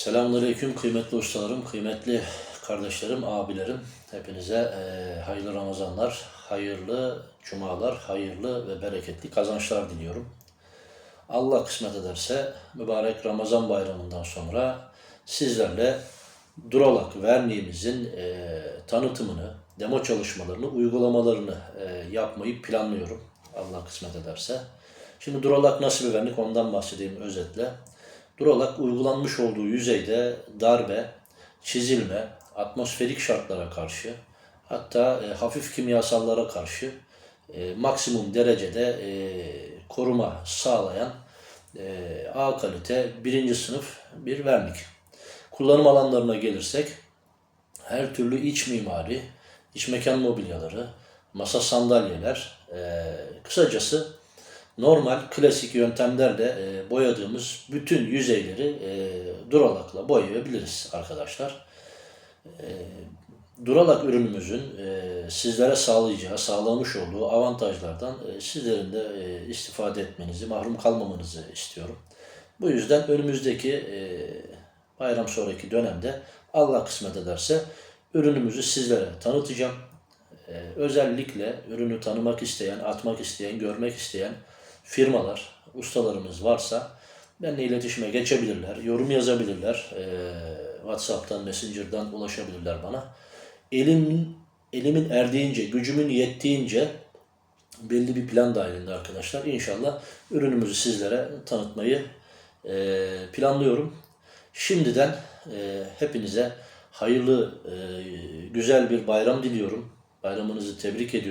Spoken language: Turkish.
Selamünaleyküm kıymetli ustalarım, kıymetli kardeşlerim, abilerim. Hepinize eee, hayırlı Ramazanlar, hayırlı cumalar, hayırlı ve bereketli kazançlar diliyorum. Allah kısmet ederse mübarek Ramazan bayramından sonra sizlerle Duralak Verniğimizin eee, tanıtımını, demo çalışmalarını, uygulamalarını eee, yapmayı planlıyorum. Allah kısmet ederse. Şimdi Duralak nasıl bir vernik ondan bahsedeyim özetle. Duralak uygulanmış olduğu yüzeyde darbe, çizilme, atmosferik şartlara karşı hatta e, hafif kimyasallara karşı e, maksimum derecede e, koruma sağlayan e, A kalite birinci sınıf bir vernik. Kullanım alanlarına gelirsek her türlü iç mimari, iç mekan mobilyaları, masa sandalyeler, e, kısacası normal klasik yöntemlerle e, boyadığımız bütün yüzeyleri e, duralakla boyayabiliriz arkadaşlar. E, duralak ürünümüzün e, sizlere sağlayacağı, sağlamış olduğu avantajlardan e, sizlerin de e, istifade etmenizi, mahrum kalmamanızı istiyorum. Bu yüzden önümüzdeki e, bayram sonraki dönemde Allah kısmet ederse ürünümüzü sizlere tanıtacağım. Ee, özellikle ürünü tanımak isteyen, atmak isteyen, görmek isteyen firmalar, ustalarımız varsa benimle iletişime geçebilirler, yorum yazabilirler. WhatsApp'tan, Messenger'dan ulaşabilirler bana. Elimin, elimin erdiğince, gücümün yettiğince belli bir plan dahilinde arkadaşlar. İnşallah ürünümüzü sizlere tanıtmayı planlıyorum. Şimdiden hepinize hayırlı, güzel bir bayram diliyorum. Bayramınızı tebrik ediyorum.